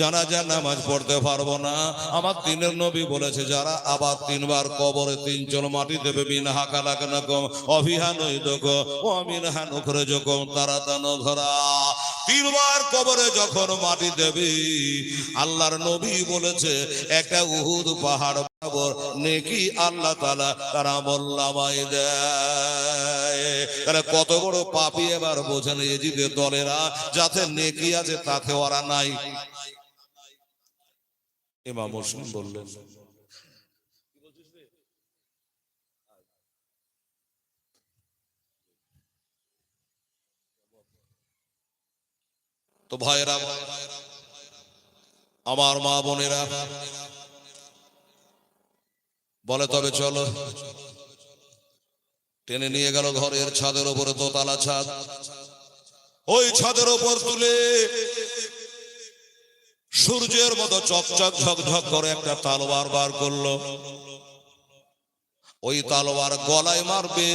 জানাজা নামাজ পড়তে পারব না। আমার তিনের নবী বলেছে, যারা আবার তিনবার কবরে তিন চল মাটি দেবে বিন হাকা লাগানো কম অভিহান অমিন যখন তারা ধরা তিনবার কবরে যখন মাটি দেবে, আল্লাহর নবী বলেছে, একটা উহুদ পাহাড় নেকি আল্লাহ তালা তারা মোল্লামাই দেয়। কত বড় পাপি এবার বোঝেন এজিদের দলেরা যাতে নেকি আছে, তাতে ওরা নাই। ইমাম মুসলিম বললেন। তো ভাইরা আমার মা বোনেরা, বলে তবে চলো। টেনে নিয়ে গেল ঘরের ছাদের উপরে দোতলা ছাদ। ওই ছাদের উপর তুলে সূর্যের মতো চকচক ঝকঝক করে একটা তালবার বার করল। ওই তালবার গলায় মারবে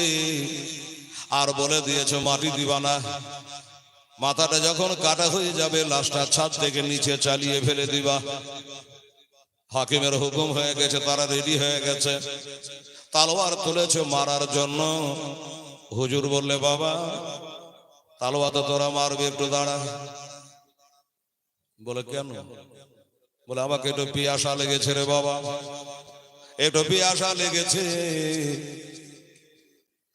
আর বলে দিয়েছে, মাটি দিবা না। মাথাটা যখন কাটা হয়ে যাবে, লাশটা ছাদ থেকে নিচে চালিয়ে ফেলে দিবা। হাকিমের হুকুম হয়ে গেছে, তারা রেডি হয়ে গেছে। তালোয়ার তুলেছে মারার জন্য। হুজুর বললে, বাবা, তালোয়া তো তোরা মারবে, একটু দাঁড়া। বলে কেন? বলে আমাকে একটু পিয়াসা লেগেছে রে বাবা। একটু পিয়াসা লেগেছে।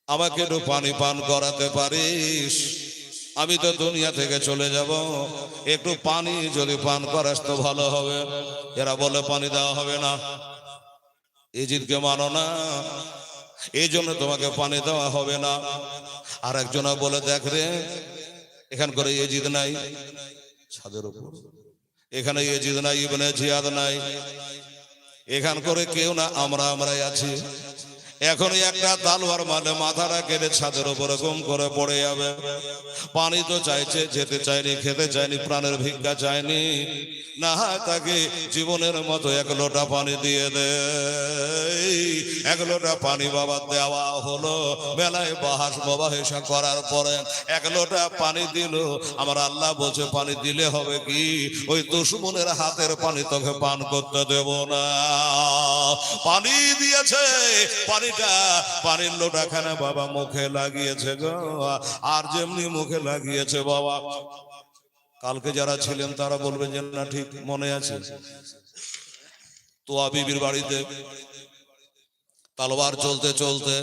আমাকে একটু পানি পান করাতে পারিস। আমি তো দুনিয়া থেকে চলে যাব। একটু পানি যদি পান করাস তো ভালো হবে। এরা বলে পানি দেওয়া হবে না। ইজিদকে মানো না। এই জন্য তোমাকে পানি দেওয়া হবে না। আর একজন বলে দেখ রে এখান করে এজিদ নাই। ছাদের উপর। এখানে ইয়াজিদ নাই, ইবনে জিয়াদ নাই। এখান করে কেউ না, আমরা আমরাই আছি। এখন একটা তালোয়ার মানে মাথাটা কেটে ছাদের উপরে গুম করে পড়ে যাবে। পানি তো চাইছে, যেতে চায়নি, খেতে চায়নি, প্রাণের ভিক্ষা চায়নি। না তাকে জীবনের মতো এক লোটা পানি দিয়ে দে। এক লোটা পানি বাবা দেওয়া হলো বেলায় বাহাস মবাহেসা করার পরে। এক লোটা পানি দিল, আমার আল্লাহ বলছে, পানি দিলে হবে কি? ওই দুশ্মনের হাতের পানি তোকে পান করতে দেব না। পানি দিয়েছে পানিটা, পানির লোটাখানা বাবা মুখে লাগিয়েছে গো। আর যেমনি মুখে লাগিয়েছে বাবা। কালকে যারা ছিলেন তারা বলবেন যে, না, ঠিক মনে আছে। তো আবিবির বাড়িতে, তালবার চলতে চলতে,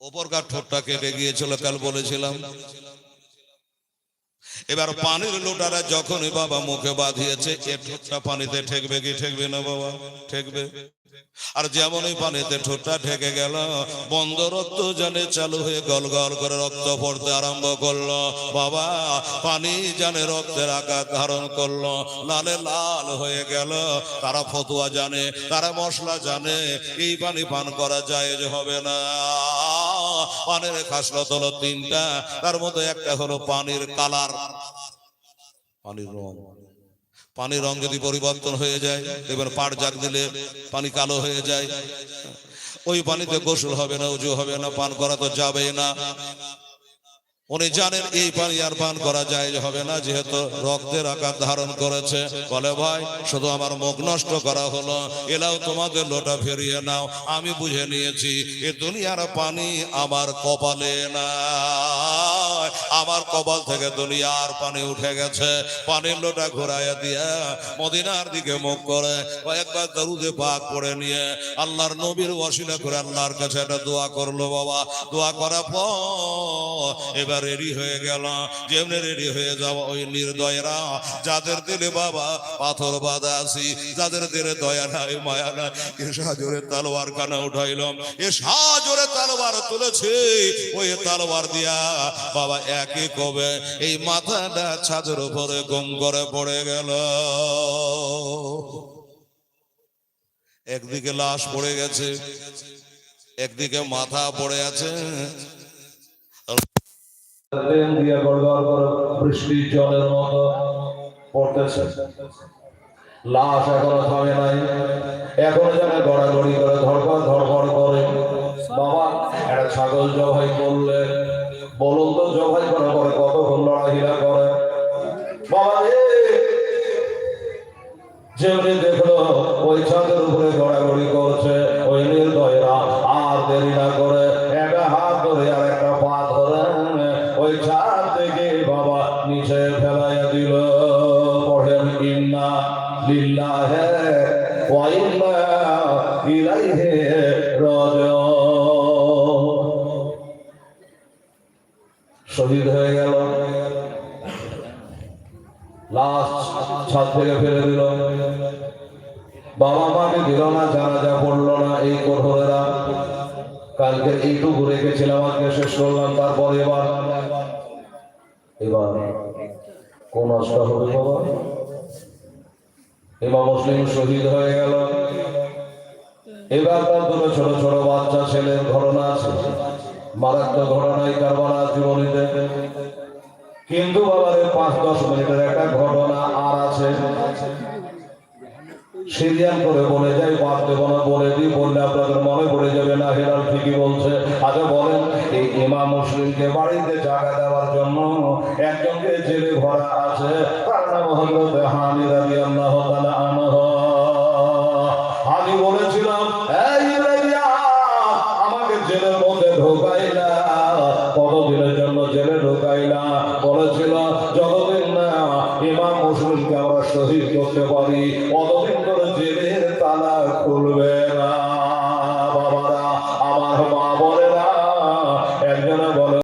ওপরকার ঠোঁটটা কেটে গিয়েছিল, কাল বলেছিলাম এবার পানির লোটারা যখনই বাবা মুখে বাঁধিয়েছে ঠোঁটটা পানিতে ঠেকবে কি ঠেকবে না বাবা? ঠেকবে। আর যেমনই পানিতে ঠোঁটটা ঠেকে গেল, বন্ধ রক্ত জানে চালু হয়ে গল গল করে রক্ত পড়তে আরম্ভ করল। বাবা, পানি জানে রক্তের আকার ধারণ করল। লালে লাল হয়ে গেল। তারা ফতুয়া জানে, তারা মশলা জানে, এই পানি পান করা যায় হবে না। পানির খাসলত হলো তিনটা, তার মধ্যে একটা হলো পানির কালার। পানির রং। পানির রং যদি পরিবর্তন হয়ে যায় এবার পাট জাগ দিলে পানি কালো হয়ে যায়। ওই পানিতে গোসল হবে না, উজু হবে না, পান করা তো যাবে না। উনি জানেন এই পানি আর পান করা যায় হবে না, যেহেতু রক্তের আকার ধারণ করেছে। বলে, ভাই, শুধু আমার মুখ নষ্ট করা হলো, এলাও তোমাদের লোটা ফেরিয়ে নাও, আমি বুঝে নিয়েছি, এ দুনিয়ার পানি আমার কপালে না আমার কবল থেকে দুনিয়ার পানি উঠে গেছে। পানির লোটা ঘোরাইয়া দিয়ে মদিনার দিকে মুখ করে কয়েকবার দরুদে পাক করে নিয়ে আল্লাহর নবীর ওয়াসিলা করে আল্লাহর কাছে একটা দোয়া করল, বাবা। দোয়া করার পর এবার রেডি হয়ে গেল যেমনি রেডি হয়ে যাওয়া ওই নির্দয়রা। যাদের দিলে বাবা পাথর বাঁধা আছি, যাদের দিলে দয়া নাই, মায়া নাই এ সাজরে তালোয়ার কানা উঠাইলাম। এ সাজরে তালোয়ার তুলেছে, ওই তালোয়ার দিয়া বাবা একই কবে এই মাথাটা ছাদের উপরে গম করে পড়ে গেল। একদিকে লাশ পড়ে গেছে, একদিকে মাথা পড়ে আছে ট্রেন দিয়ে গড়গড় করে বৃষ্টির জলের মতো পড়তেছে। লাশ এখনও থামে নাই। এখনও যেন গড়াগড়ি করে ধরপড় ধরপড় করে। বাবা একটা ছাগল জবাই করলে। বলুন তো জবাই করার পরে কতক্ষণ লড়াহিলা করে? বাবা যেমনি দেখল, ওই ছাদের উপরে গড়াগড়ি নিচে ফেলাইয়া দিল। পড়েন ইন্না লিল্লাহে শহীদ হয়ে গেল। লাশ ছাদ থেকে ফেলে দিল। বাবা মাকে দিল না, জানাজা পড়ল না, এই কঠোরেরা কালকে এইটুকু রেখেছিলাম, আজকে শেষ করলাম, তারপর এবার এবার কোন নষ্ট হবে বাবা এবার মুসলিম শহীদ হয়ে গেল। এবার তার দুটো ছোট ছোট বাচ্চা, ছেলের ঘটনা আছে। মারাত্মক ঘটনাই কারবালা জীবনীতে। কিন্তু বাবারে পাঁচ দশ মিনিটের একটা ঘটনা আর আছে। সিরিয়াল করে বলে যাই বাদ দেব না বলে দিই, বললে আপনাদের মনে পড়ে যাবে না হেরাল ঠিকই বলছে। আগে বলেন, এই ইমাম মুসলিমকে বাড়িতে জায়গা দেওয়ার জন্য একজনকে জেলে ভরা আছে? তার মুসলিমকে আমরা শহীদ করতে পারি। অতদিন করে খুলবে